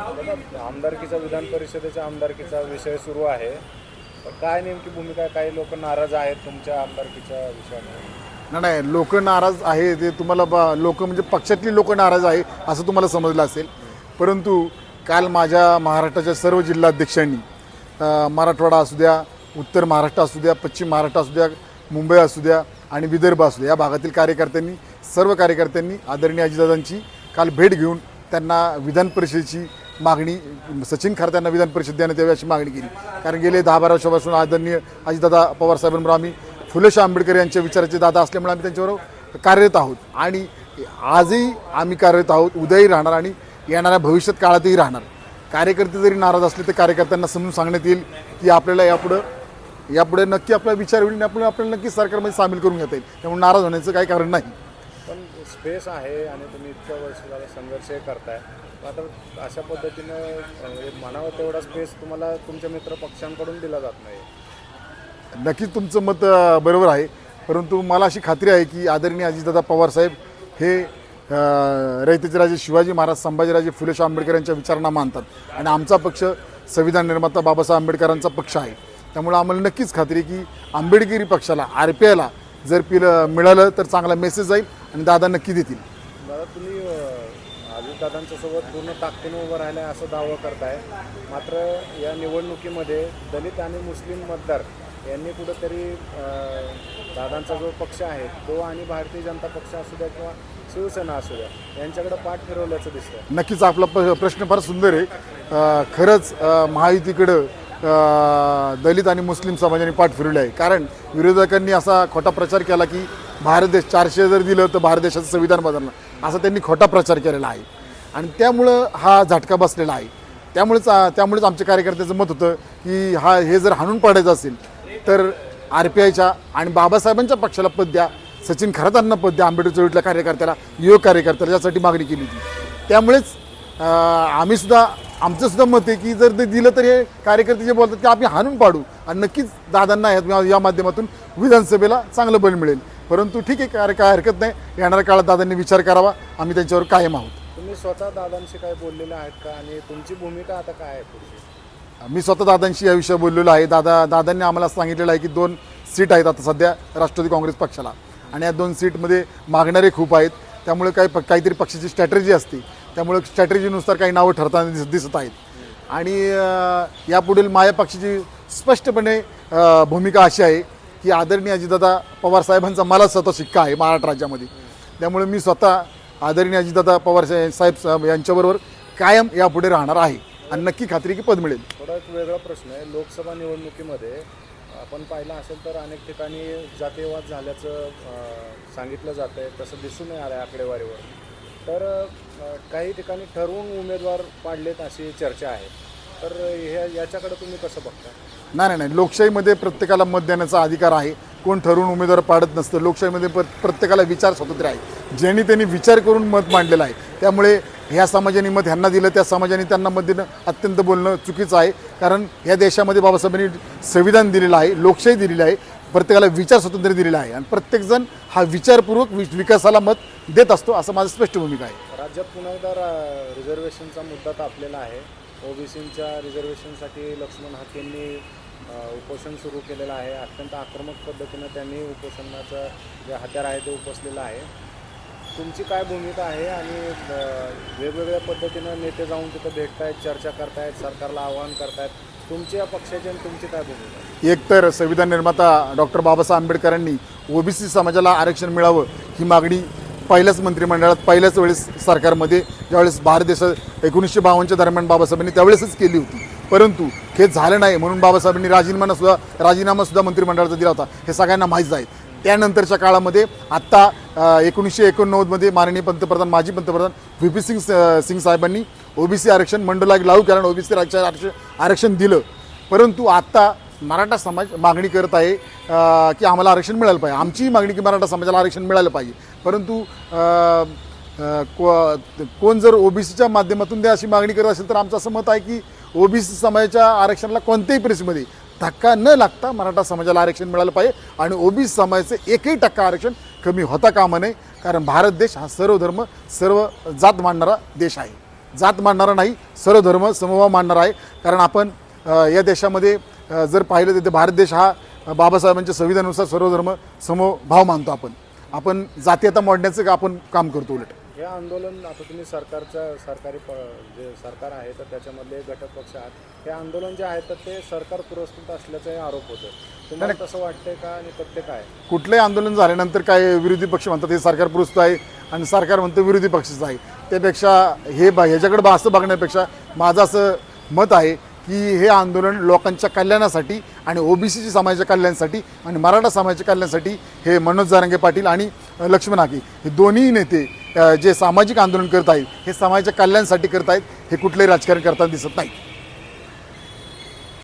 आमदारकीचा विधान परिषदेच्या आमदारकीचा विषय सुरू आहे. तर काय नेमकी भूमिका काही लोक नाराज आहेत तुमच्या आमदारकीच्या विषयाने नाही नाही लोक नाराज आहे ते तुम्हाला ब लोक म्हणजे पक्षातली लोक नाराज आहे असं तुम्हाला समजलं असेल. परंतु काल माझ्या महाराष्ट्राच्या सर्व जिल्हाध्यक्षांनी अ, मराठवाडा असू द्या उत्तर महाराष्ट्र असू द्या पश्चिम महाराष्ट्र असू द्या मुंबई असू द्या आणि विदर्भ असू द्या या भागातील कार्यकर्त्यांनी सर्व कार्यकर्त्यांनी आदरणीय अजितदादांची काल भेट घेऊन त्यांना विधान परिषदेची मागणी सचिन खार यांना विधान परिषद देण्यात यावी अशी मागणी केली. कारण गेले दहा बारा वर्षापासून आदरणीय अजितदादा पवारसाहेबांबरोबर आम्ही फुलेशा आंबेडकर यांच्या विचाराचे दादा असल्यामुळे आम्ही त्यांच्याबरोबर कार्यरत आहोत. आणि आजही आम्ही कार्यरत आहोत उद्याही राहणार आणि येणाऱ्या भविष्यात काळातही राहणार. कार्यकर्ते जरी नाराज असले तर कार्यकर्त्यांना समजून सांगण्यात येईल की आपल्याला यापुढं यापुढे नक्की आपला विचार होईल आणि आपल्याला नक्की सरकारमध्ये सामील करून घेता येईल. त्यामुळे नाराज होण्याचं काही कारण नाही. पण स्पेस आहे आणि तुम्ही इतक्या वर्ष झाला संघर्ष करताय. आता अशा पद्धतीनं म्हणावं तेवढा स्पेस तुम्हाला तुमच्या मित्र पक्षांकडून दिला जात नाही. नक्कीच तुमचं मत बरोबर आहे. परंतु मला अशी खात्री आहे की आदरणीय अजितदादा पवारसाहेब हे रयतेचे राजे शिवाजी महाराज संभाजीराजे फुलेशाह आंबेडकर यांच्या विचारांना मानतात. आणि आमचा पक्ष संविधान निर्माता बाबासाहेब आंबेडकरांचा पक्ष आहे. त्यामुळे आम्हाला नक्कीच खात्री आहे की आंबेडकरी पक्षाला आर पी आयला जर पिलं मिळालं तर चांगला मेसेज जाईल. आणि दादा नक्की देतील. दादा तुम्ही अजितदादांच्या सोबत पूर्ण ताकदीनं उभं राहिलं असं दावा करताय. मात्र या निवडणुकीमध्ये दलित आणि मुस्लिम मतदार यांनी कुठंतरी दादांचा जो पक्ष आहे तो आणि भारतीय जनता पक्ष असू द्या किंवा शिवसेना असू द्या यांच्याकडे पाठ फिरवल्याचं दिसतंय. नक्कीच आपला प प्रश्न फार सुंदर आहे. खरंच महायुतीकडं दलित आणि मुस्लिम समाजाने पाठ फिरवली आहे कारण विरोधकांनी असा खोटा प्रचार केला की भारत देश चारशे जर दिलं तर भारत देशाचं संविधान बदलणार असा त्यांनी खोटा प्रचार केलेला आहे. आणि त्यामुळं हा झटका बसलेला आहे. त्यामुळेच त्यामुळेच आमच्या कार्यकर्त्याचं मत होतं की हा हे जर हाणून पाडायचं असेल तर आर पी आयच्या आणि बाबासाहेबांच्या पक्षाला पद द्या सचिन खरातांना पद द्या आंबेडकर चळवळीतल्या कार्यकर्त्याला युवक कार्यकर्त्याला यासाठी मागणी केली होती. त्यामुळेच आम्हीसुद्धा आमचं सुद्धा मत आहे की जर ते दिलं तर हे कार्यकर्ते जे बोलतात ते आम्ही हाणून पाडू. आणि नक्कीच दादांना या माध्यमातून विधानसभेला चांगलं बळ मिळेल. परंतु ठीक आहे काय काय हरकत नाही. येणाऱ्या काळात दादांनी विचार करावा. आम्ही त्यांच्यावर कायम आहोत. तुम्ही स्वतः दादांशी काय बोललेले आहेत का? आणि तुमची भूमिका आता काय आहे पुढची? मी स्वतः दादांशी या विषयी बोललेलो आहे. दादा दादांनी आम्हाला सांगितलेलं आहे की दोन सीट आहेत आता सध्या राष्ट्रवादी काँग्रेस पक्षाला. आणि या दोन सीटमध्ये मागणारे खूप आहेत. त्यामुळे काही प- काहीतरी पक्षाची स्ट्रॅटेजी असते. त्यामुळे स्ट्रॅटेजीनुसार काही नावं ठरताना दिस दिसत आहेत. आणि यापुढील माया पक्षाची स्पष्टपणे भूमिका अशी आहे की आदरणीय अजितदादा पवार साहेबांचा मला स्वतः शिक्का आहे महाराष्ट्र राज्यामध्ये. त्यामुळे मी स्वतः आदरणीय अजितदादा पवार साहेब साहेब यांच्याबरोबर कायम यापुढे राहणार आहे. आणि नक्की खात्री की पद मिळेल. थोडा एक वेगळा प्रश्न आहे. लोकसभा निवडणुकीमध्ये आपण पाहिलं असेल तर अनेक ठिकाणी जातीयवाद झाल्याचं सांगितलं जातं आहे तसं दिसून आलं आहे आकडेवारीवर. तर काही ठिकाणी ठरवून उमेदवार पाडलेत अशी चर्चा आहे. तर ह्या याच्याकडे तुम्ही कसं बघता? नाही नाही नाही. लोकशाहीमध्ये प्रत्येकाला मत देण्याचा अधिकार आहे. कोण ठरवून उमेदवार पाडत नसतं. लोकशाहीमध्ये प्र प्रत्येकाला विचार स्वातंत्र्य आहे. ज्यांनी त्यांनी विचार करून मत मांडलेलं आहे. त्यामुळे ह्या समाजाने मत ह्यांना दिलं. त्या समाजाने त्यांना मत देणं अत्यंत बोलणं चुकीचं आहे. कारण ह्या देशामध्ये बाबासाहेबांनी संविधान दिलेलं आहे. लोकशाही दिलेली आहे. प्रत्येकाला विचार स्वातंत्र्य दिलेलं आहे. आणि प्रत्येकजण हा विचारपूर्वक वि विकासाला मत देत असतो असं माझं स्पष्ट भूमिका आहे. राज्यात पुन्हा एकदा रिझर्वेशनचा मुद्दा तापलेला आहे. ओबीसींच्या रिझर्वेशनसाठी लक्ष्मण हाकेंनी अ, उपोषण सुरू केलेलं आहे. अत्यंत आक्रमक पद्धतीनं त्यांनी उपोषणाचं जे हत्यार आहे ते उपसलेलं आहे. तुमची काय भूमिका आहे आणि वेगवेगळ्या पद्धतीनं नेते जाऊन तिथं भेटतायत चर्चा करतायत सरकारला आवाहन करतायत? तुमच्या पक्षाच्या तुमची काय भूमिका एकतर संविधान निर्माता डॉक्टर बाबासाहेब आंबेडकरांनी ओबीसी समाजाला आरक्षण मिळावं ही मागणी पहिल्याच मंत्रिमंडळात पहिल्याच वेळेस सरकारमध्ये ज्यावेळेस भारत देशात एकोणीसशे बावन्नच्या दरम्यान बाबासाहेबांनी त्यावेळेसच केली होती. परंतु हे झालं नाही म्हणून बाबासाहेबांनी राजीनामा सुद्धा राजीनामा सुद्धा मंत्रिमंडळाचा दिला होता. हे सगळ्यांना माहीत आहे. त्यानंतरच्या काळामध्ये आत्ता एकोणीसशे एकोणनव्वदमध्ये माननीय पंतप्रधान माजी पंतप्रधान व्ही पी सिंग स- सिंग साहेबांनी ओबीसी आरक्षण मंडळाला लागू कारण ओबीसी आरक्षण आरक्षण दिलं. परंतु आत्ता मराठा समाज मागणी करत आहे की आम्हाला आरक्षण मिळालं पाहिजे. आमचीही मागणी की मराठा समाजाला आरक्षण मिळालं पाहिजे. परंतु को- कोण जर ओबीसीच्या माध्यमातून द्या अशी मागणी करत असेल तर आमचं असं मत आहे की ओबीसी समाजाच्या आरक्षणाला कोणत्याही परिस्थितीमध्ये धक्का न लागता मराठा समाजाला आरक्षण मिळालं पाहिजे आणि ओबीसी समाजाचं एकही टक्का आरक्षण कमी होता कामा नये कारण भारत देश हा सर्व धर्म सर्व जात मानणारा देश आहे. जात मानणारा नाही सर्वधर्म समभाव मानणारा आहे. कारण आपण या देशामध्ये जर पाहिलं तर भारत देश हा बाबासाहेबांच्या संविधानानुसार सर्वधर्म समभाव मानतो आपण. आपण जाती आता मोडण्याचं का आपण काम करतो उलट? हे आंदोलन आता तुम्ही सरकारच्या सरकारी प जे सरकार आहे तर त्याच्यामधले घटक पक्ष आहात. हे आंदोलन जे आहे तर ते सरकार पुरस्कृत असल्याचाही आरोप होतो तुम्हाला तसं वाटतंय का आणि तथ्य काय? कुठलंही आंदोलन झाल्यानंतर काय विरोधी पक्ष म्हणतात हे सरकार पुरुस्त आहे आणि सरकार म्हणतं विरोधी पक्षाचं आहे. त्यापेक्षा हे बा ह्याच्याकडे बा असं बघण्यापेक्षा माझं असं मत आहे की हे आंदोलन लोकांच्या कल्याणासाठी आणि ओबीसी समाजाच्या कल्याणासाठी आणि मराठा समाजाच्या कल्याणासाठी हे मनोज जारंगे पाटील आणि लक्ष्मण आगे हे दोन्ही नेते जे सामाजिक आंदोलन करत आहेत हे समाजाच्या कल्याणासाठी करत आहेत हे कुठलंही राजकारण करताना दिसत नाही